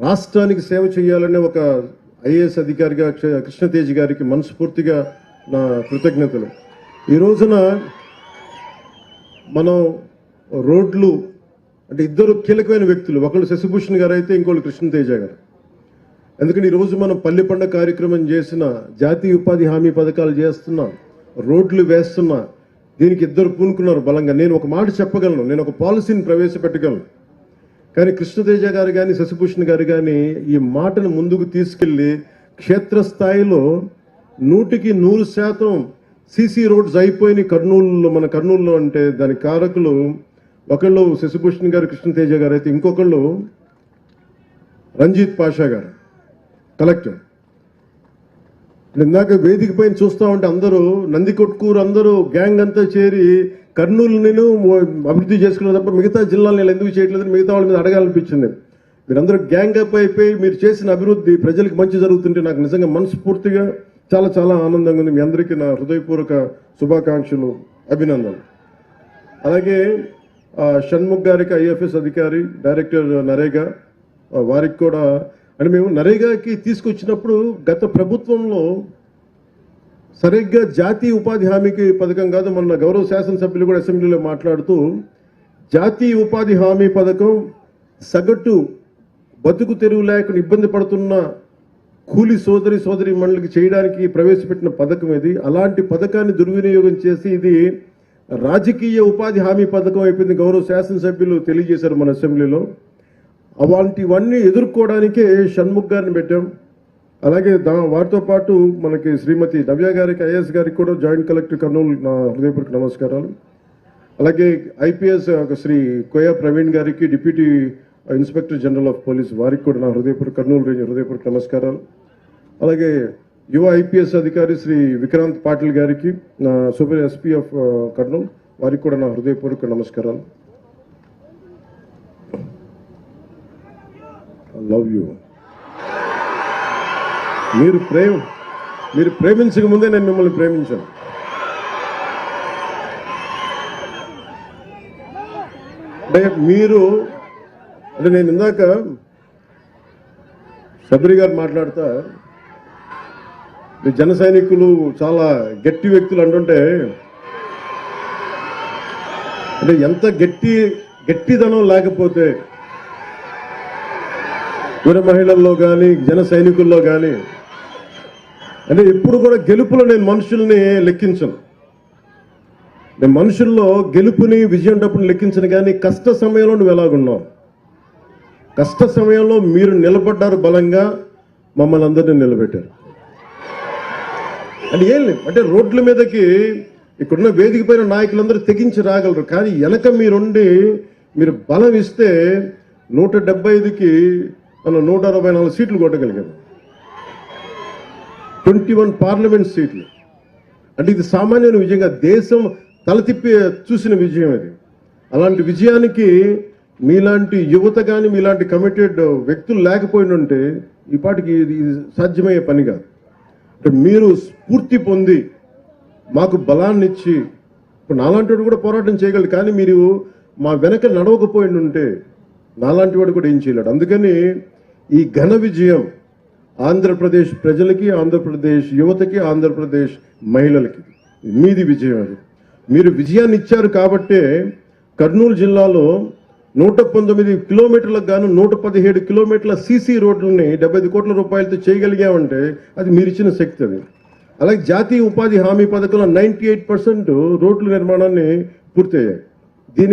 రాష్ట్రానికి సేవ చేయాలనే ఒక ఐఏఎస్ అధికారిగా క్ష- కృష్ణతేజ్ గారికి మనస్ఫూర్తిగా నా కృతజ్ఞతలు. ఈ రోజున మనం రోడ్లు అంటే ఇద్దరు కీలకమైన వ్యక్తులు ఒకళ్ళు శశిభూషణ్ గారు అయితే ఇంకోళ్ళు కృష్ణతేజ గారు. ఎందుకంటే ఈరోజు మనం పల్లె పండుగ కార్యక్రమం చేసిన జాతీయ ఉపాధి హామీ పథకాలు చేస్తున్నా రోడ్లు వేస్తున్నా దీనికి ఇద్దరు పూనుకున్నారు బలంగా. నేను ఒక మాట చెప్పగలను నేను ఒక పాలసీని ప్రవేశపెట్టగలను. కానీ కృష్ణతేజ గారు కానీ శశిభూషణ్ గారు కానీ ఈ మాటను ముందుకు తీసుకెళ్ళి క్షేత్రస్థాయిలో నూటికి నూరు శాతం సీసీ రోడ్స్ అయిపోయినాయి కర్నూలులో మన కర్నూలులో అంటే దాని కారకులు. ఒకళ్ళు శశిభూషణ్ గారు కృష్ణతేజ గారు అయితే ఇంకొకళ్ళు రంజిత్ పాషా గారు కలెక్టర్. ఇప్పుడు ఇందాక వేదిక పైన చూస్తా ఉంటే అందరూ నంది కొట్కూరు అందరూ గ్యాంగ్ అంతా చేరి కర్నూలు నేను అభివృద్ధి చేసుకున్న తప్ప మిగతా జిల్లాలు నేను ఎందుకు చేయట్లేదని మిగతా వాళ్ళ మీద అడగాలనిపించింది. మీరందరూ గ్యాంగ్ అప్ అయిపోయి మీరు చేసిన అభివృద్ధి ప్రజలకు మంచి జరుగుతుంటే నాకు నిజంగా మనస్ఫూర్తిగా చాలా చాలా ఆనందంగా ఉంది. మీ అందరికీ నా హృదయపూర్వక శుభాకాంక్షలు అభినందనలు. అలాగే షణ్ముఖ్ గారికి ఐఎఫ్ఎస్ అధికారి డైరెక్టర్ నరేగా వారికి కూడా అంటే మేము నరేగాకి తీసుకొచ్చినప్పుడు గత ప్రభుత్వంలో సరిగ్గా జాతీయ ఉపాధి హామీకి పథకం కాదు మొన్న గౌరవ శాసనసభ్యులు కూడా అసెంబ్లీలో మాట్లాడుతూ జాతీయ ఉపాధి హామీ పథకం సగటు బతుకు తెరువు లేకుండా ఇబ్బంది పడుతున్న కూలి సోదరి సోదరి మండలికి చేయడానికి ప్రవేశపెట్టిన పథకం ఇది. అలాంటి పథకాన్ని దుర్వినియోగం చేసి ఇది రాజకీయ ఉపాధి హామీ పథకం అయిపోయింది గౌరవ శాసనసభ్యులు తెలియజేశారు మన అసెంబ్లీలో. అలాంటివన్నీ ఎదుర్కోవడానికే షణ్ముఖ్ గారిని పెట్టాం. అలాగే దా వారితో పాటు మనకి శ్రీమతి నవ్య గారికి ఐఎస్ గారికి కూడా జాయింట్ కలెక్టర్ కర్నూలు నా హృదయపూర్వక నమస్కారాలు. అలాగే ఐపీఎస్ ఒక శ్రీ కోయా ప్రవీణ్ గారికి deputy inspector general of police వారికి కూడా నా హృదయపూర్వక కర్నూలు రేంజ్ హృదయపూర్వక నమస్కారాలు. అలాగే యువ ఐపీఎస్ అధికారి శ్రీ విక్రాంత్ పాటిల్ గారికి నా సూపర్ ఎస్పీ ఆఫ్ కర్నూలు వారికి కూడా నా హృదయపూర్వక నమస్కారాలు. Love you. మీరు ప్రేమ మీరు ప్రేమించక ముందే నేను మిమ్మల్ని ప్రేమించాను. అంటే మీరు అంటే నేను ఇందాక శబరి గారు మాట్లాడతా జన సైనికులు చాలా గట్టి వ్యక్తులు అంటుంటే అంటే ఎంత గట్టి గట్టిదనం లేకపోతే వీర మహిళల్లో కానీ జన సైనికుల్లో కానీ అంటే ఎప్పుడు కూడా గెలుపులో నేను మనుషుల్ని లెక్కించను. నేను మనుషుల్లో గెలుపుని విజయం డబ్బుని లెక్కించను కానీ కష్ట సమయంలో నువ్వు ఎలాగున్నావు? కష్ట సమయంలో మీరు నిలబడ్డారు బలంగా మమ్మల్ని అందరినీ నిలబెట్టారు. అంటే ఏం లేదు. అంటే రోడ్ల మీదకి ఇక్కడున్న వేదిక పైన నాయకులందరూ తెగించి రాగలరు. కానీ వెనక మీరుండి మీరు బలం ఇస్తే నూట డెబ్బై ఐదుకి మనం నూట అరవై నాలుగు సీట్లు కొట్టగలిగాము ట్వంటీ వన్ పార్లమెంట్ సీట్లు. అంటే ఇది సామాన్యుని విజయంగా దేశం తలతిప్పి చూసిన విజయం ఇది. అలాంటి విజయానికి మీలాంటి యువత కానీ మీలాంటి కమిటెడ్ వ్యక్తులు లేకపోయినంటే ఈ పాటికి ఇది సాధ్యమయ్యే పని కాదు. అంటే మీరు స్ఫూర్తి పొంది మాకు బలాన్ని ఇచ్చి ఇప్పుడు నాలాంటి వాడు కూడా పోరాటం చేయగలరు కానీ మీరు మా వెనక నడవకపోయిండుంటే ఉంటే నాలాంటి వాడు కూడా ఏం చేయలేడు. అందుకని ఈ ఘన విజయం ఆంధ్రప్రదేశ్ ప్రజలకి ఆంధ్రప్రదేశ్ యువతకి ఆంధ్రప్రదేశ్ మహిళలకి. మీది విజయం అది. మీరు విజయాన్ని ఇచ్చారు కాబట్టే కర్నూలు జిల్లాలో నూట పంతొమ్మిది కిలోమీటర్లకు గాను నూట పదిహేడు కిలోమీటర్ల సీసీ రోడ్లని డెబ్బై కోట్ల రూపాయలతో చేయగలిగామంటే అది మీరిచ్చిన శక్తి అది. అలాగే జాతీయ ఉపాధి హామీ పథకంలో నైంటీ ఎయిట్ పర్సెంట్ రోడ్ల నిర్మాణాన్ని పూర్తయ్యాయి. దీనికి